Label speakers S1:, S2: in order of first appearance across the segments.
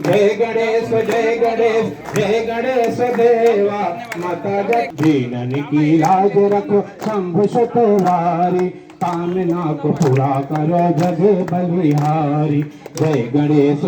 S1: जय गणेश जय गणेश जय गणेश देवा माता जय. दीनन की लाज रखो शंभु शतवारी कामना को पूरा करो जग बलिहारी. जय गणेश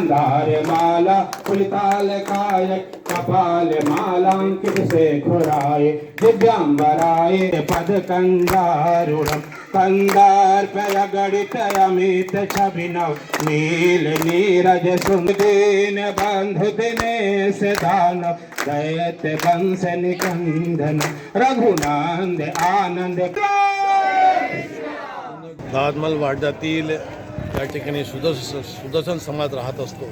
S1: मंदार माला पुलिताल काय कपाल मालांकित से खुराए दिव्यांबराए पद कंदारुणम कंदार पय गणित अमित छबिनव नील नीरज सुंदीन बंधु दिनेश दान दैत्य वंश निकंदन रघुनंद आनंद।
S2: दादमल वाड्यातील या ठिकाणी सुदर्शन सुदर्शन समाज राहत असतो.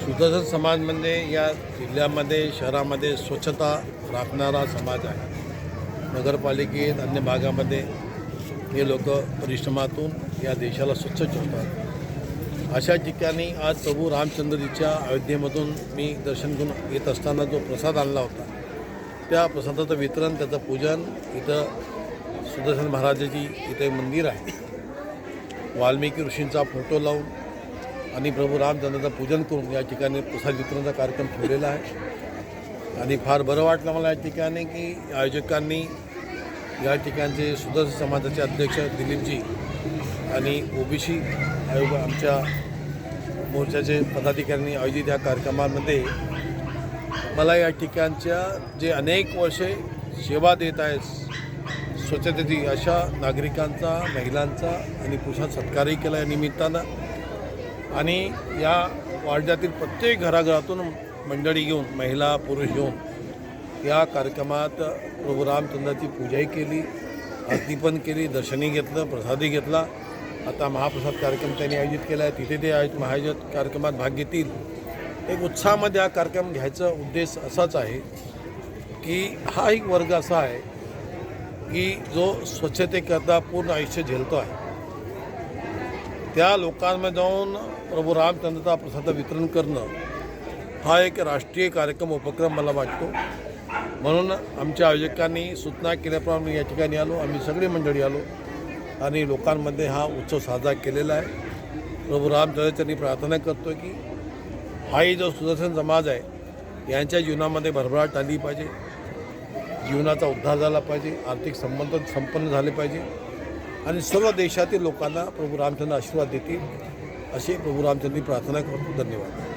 S2: सुदर्शन समाज म्हणजे या जिल्ह्यामध्ये शहरामध्ये स्वच्छता राखणारा समाज आहे. नगरपालिकेत अन्य भागामध्ये हे लोक परिश्रमातून या देशाला स्वच्छ ठेवतात. अशा ठिकाणी आज प्रभू रामचंद्रजीच्या अयोध्येमधून मी दर्शन घेऊन येत असताना जो प्रसाद आणला होता त्या प्रसादाचं वितरण त्याचं पूजन इथं सुदर्शन महाराजाची इथे मंदिर आहे. वाल्मिकी ऋषींचा फोटो लावून आणि प्रभू रामचंद्राचं पूजन करून या ठिकाणी प्रसाद वितरणाचा कार्यक्रम ठेवलेला आहे. आणि फार बरं वाटलं मला या ठिकाणी की आयोजकांनी या ठिकाणचे सुदर्शन समाजाचे अध्यक्ष दिलीपजी आणि ओबीसी आयोग आमच्या मोर्चाचे पदाधिकाऱ्यांनी आयोजित या कार्यक्रमामध्ये मला या ठिकाणच्या जे अनेक वर्षे सेवा देत आहेत स्वच्छतेची अशा नागरिकांचा महिलांचा आणि पुरुषांचा सत्कारही केला या निमित्तानं. आणि या वाड्यातील प्रत्येक घराघरातून मंडळी घेऊन महिला पुरुष घेऊन या कार्यक्रमात प्रभू रामचंद्राची पूजाही केली आरती पण केली दर्शनही घेतलं प्रसादही घेतला. आता महाप्रसाद कार्यक्रम त्यांनी आयोजित केला आहे. तिथे ते आयोजित महायोजित कार्यक्रमात भाग घेतील. एक उत्साहामध्ये हा कार्यक्रम घ्यायचा उद्देश असाच आहे की हा एक वर्ग असा आहे की जो स्वच्छतेकरता पूर्ण आयुष्य झेलतो आहे त्या लोकांमध्ये जाऊन प्रभू रामचंद्रचा प्रसाद वितरण करणं हा एक राष्ट्रीय कार्यक्रम उपक्रम मला वाटतो. म्हणून आमच्या आयोजकांनी सूचना केल्याप्रमाणे या ठिकाणी आलो आम्ही सगळी मंडळी आलो आणि लोकांमध्ये हा उत्सव साजरा केलेला आहे. प्रभू रामचंद्राच्यांनी प्रार्थना करतो की हाही जो सुदर्शन समाज आहे यांच्या जीवनामध्ये भरभराट आली पाहिजे. जीवनाचा उद्धार झाला पाहिजे आर्थिक संबंध संपन्न झाले पाहिजे आणि सर्व देशातील लोकांना प्रभू रामचंद्र आशीर्वाद देतील अशी प्रभू रामचंद्रनी प्रार्थना करतो. धन्यवाद.